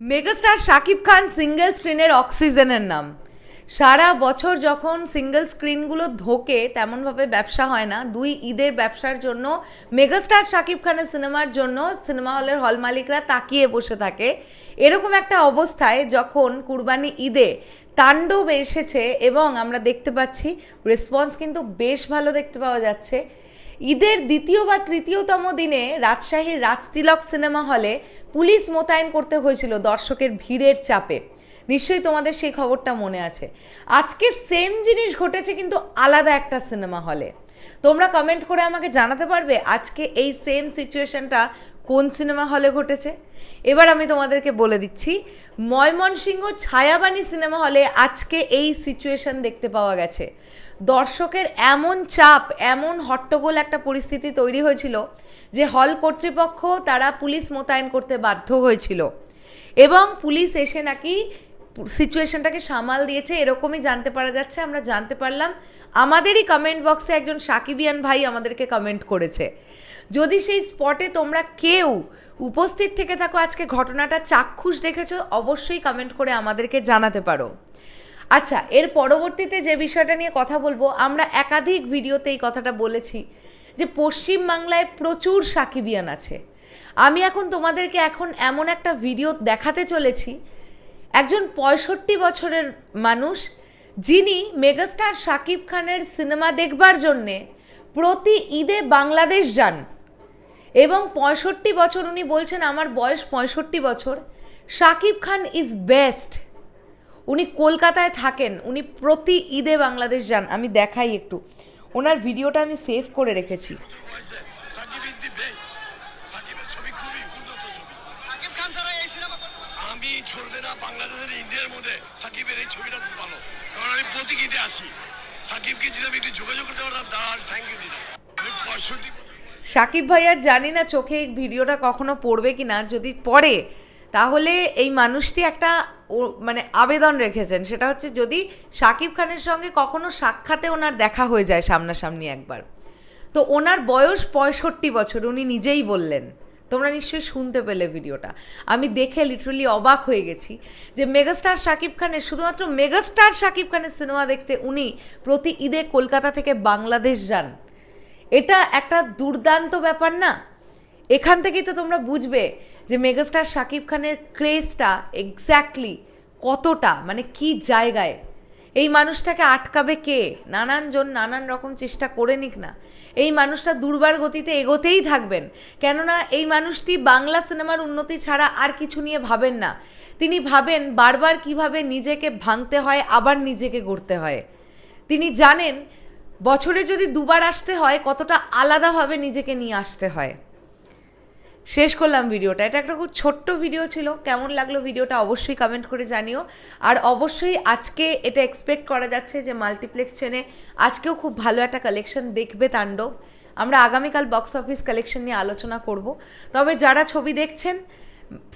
Megastar Shakib Khan single স্ক্রিনের অক্সিজেনের নাম। সারা বছর যখন সিঙ্গেল স্ক্রিনগুলো ধোকে, তেমনভাবে ব্যবসা হয় না। দুই ঈদের ব্যবসার জন্য মেগাস্টার শাকিব খানের সিনেমার জন্য সিনেমা হলের হল মালিকরা তাকিয়ে বসে থাকে। এরকম একটা অবস্থায় যখন কুরবানি ঈদে তাণ্ডব এসেছে এবং আমরা দেখতে পাচ্ছি রেসপন্স কিন্তু বেশ ভালো দেখতে পাওয়া যাচ্ছে। ঈদের দ্বিতীয় বা তৃতীয়তম দিনে রাজশাহীর রাজতিলক সিনেমা হলে পুলিশ মোতায়েন করতে হয়েছিল দর্শকের ভিড়ের চাপে। নিশ্চয়ই তোমাদের সেই খবরটা মনে আছে। আজকে সেম জিনিস ঘটেছে কিন্তু আলাদা একটা সিনেমা হলে। তোমরা কমেন্ট করে আমাকে জানাতে পারবে আজকে এই সেম সিচুয়েশনটা কোন সিনেমা হলে ঘটেছে। এবার আমি তোমাদেরকে বলে দিচ্ছি, ময়মনসিংহ ছায়াবাণী সিনেমা হলে আজকে এই সিচুয়েশন দেখতে পাওয়া গেছে। দর্শকের এমন চাপ, এমন হট্টগোল একটা পরিস্থিতি তৈরি হয়েছিল যে হল কর্তৃপক্ষ তারা পুলিশ মোতায়েন করতে বাধ্য হয়েছিল। এবং পুলিশ এসে নাকি সিচুয়েশনটাকে সামাল দিয়েছে, এরকমই জানতে পারা যাচ্ছে, আমরা জানতে পারলাম। আমাদেরই কমেন্ট বক্সে একজন সাকিবিয়ান ভাই আমাদেরকে কমেন্ট করেছে। যদি সেই স্পটে তোমরা কেউ উপস্থিত থেকে থাকো, আজকে ঘটনাটা চাক্ষুষ দেখেছ, অবশ্যই কমেন্ট করে আমাদেরকে জানাতে পারো। আচ্ছা এর পরবর্তীতে যে বিষয়টা নিয়ে কথা বলব, আমরা একাধিক ভিডিওতে এই কথাটা বলেছি যে পশ্চিম বাংলায় প্রচুর সাকিবিয়ান আছে। আমি এখন তোমাদেরকে এখন এমন একটা ভিডিও দেখাতে চলেছি। একজন পঁয়ষট্টি বছরের মানুষ যিনি মেগাস্টার শাকিব খানের সিনেমা দেখবার জন্যে প্রতি ঈদে বাংলাদেশ যান এবং পঁয়ষট্টি বছর উনি বলছেন, আমার বয়স পঁয়ষট্টি বছর। শাকিব খান ইজ বেস্ট উনি কলকাতায় থাকেন উনি প্রতি ঈদে বাংলাদেশ যান আমি দেখাই একটু। ওনার ভিডিওটা আমি সেভ করে রেখেছি। সাকিব ইজ দি বেস্ট সাকিবের ছবি খুবই উন্নত ছবি সাকিব খান ছাড়া এই সিনেমা করতে পারবে না। আমি ছড়বে না বাংলাদেশের ইন্ডিয়ার মধ্যে সাকিবের এই ছবিটা খুব ভালো। কারণ আমি প্রতীক ঈদে আসি। সাকিবকে যদি আমি একটু যোগাযোগ করতে পারতাম তাহলে থ্যাংক ইউ দিলাম আমি পঁয়ষট্টি বছর বয়সে। সাকিব ভাইয়ার জানি না চোখে এই ভিডিওটা কখনো পড়বে কি না যদি পড়ে তাহলে এই মানুষটি একটা মানে আবেদন রেখেছেন। সেটা হচ্ছে যদি সাকিব খানের সঙ্গে কখনো সাক্ষাতে ওনার দেখা হয়ে যায় সামনাসামনি একবার। তো ওনার বয়স পঁয়ষট্টি বছর, উনি নিজেই বললেন। তোমরা নিশ্চয়ই শুনতে পেলে ভিডিওটা। আমি দেখে লিটারালি অবাক হয়ে গেছি যে মেগাস্টার শাকিব খানের, শুধুমাত্র মেগাস্টার শাকিব খানের সিনেমা দেখতে উনি প্রতি ঈদে কলকাতা থেকে বাংলাদেশ যান। এটা একটা দুর্দান্ত ব্যাপার না? এখান থেকেই তো তোমরা বুঝবে যে মেগাস্টার শাকিব খানের ক্রেজটা এক্স্যাক্টলি কতটা মানে কি জায়গায়? এই মানুষটাকে আটকাবে কে? নানান জন নানান রকম চেষ্টা করে নিক না। এই মানুষটা দুর্বার গতিতে এগোতেই থাকবেন। কেননা এই মানুষটি বাংলা সিনেমার উন্নতি ছাড়া আর কিছু নিয়ে ভাবেন না। তিনি ভাবেন বারবার কীভাবে নিজেকে ভাঙতে হয়, আবার নিজেকে গড়তে হয়। তিনি জানেন বছরে যদি দুবার আসতে হয়, কতটা আলাদাভাবে নিজেকে নিয়ে আসতে হয়। শেষ করলাম ভিডিওটা। এটা একটা খুব ছোট্ট ভিডিও ছিল। কেমন লাগল ভিডিওটা অবশ্যই কমেন্ট করে জানিও। আর অবশ্যই আজকে এটা এক্সপেক্ট করা যাচ্ছে যে মাল্টিপ্লেক্স চেনে আজকেও খুব ভালো একটা কালেকশন দেখবে তাণ্ডব। আমরা আগামীকাল বক্স অফিস কালেকশন নিয়ে আলোচনা করব। তবে যারা ছবি দেখছেন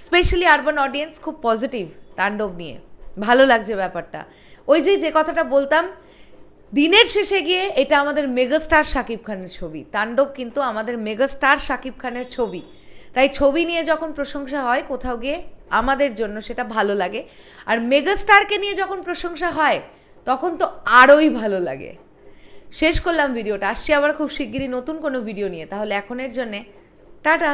স্পেশালি আরবান অডিয়েন্স খুব পজিটিভ তাণ্ডব নিয়ে। ভালো লাগছে ব্যাপারটা। ওই যে যে কথাটা বলতাম, দিনের শেষে গিয়ে এটা আমাদের মেগাস্টার শাকিব খানের ছবি। তাণ্ডব কিন্তু আমাদের মেগাস্টার শাকিব খানের ছবি। তাই ছবি নিয়ে যখন প্রশংসা হয় কোথাও গিয়ে আমাদের জন্য সেটা ভালো লাগে। আর মেগাস্টারকে নিয়ে যখন প্রশংসা হয়, তখন তো আরোই ভালো লাগে। শেষ করলাম ভিডিওটা। আসছি আবার খুব শিগগিরই নতুন কোনো ভিডিও নিয়ে। তাহলে এখনের জন্যে টাটা।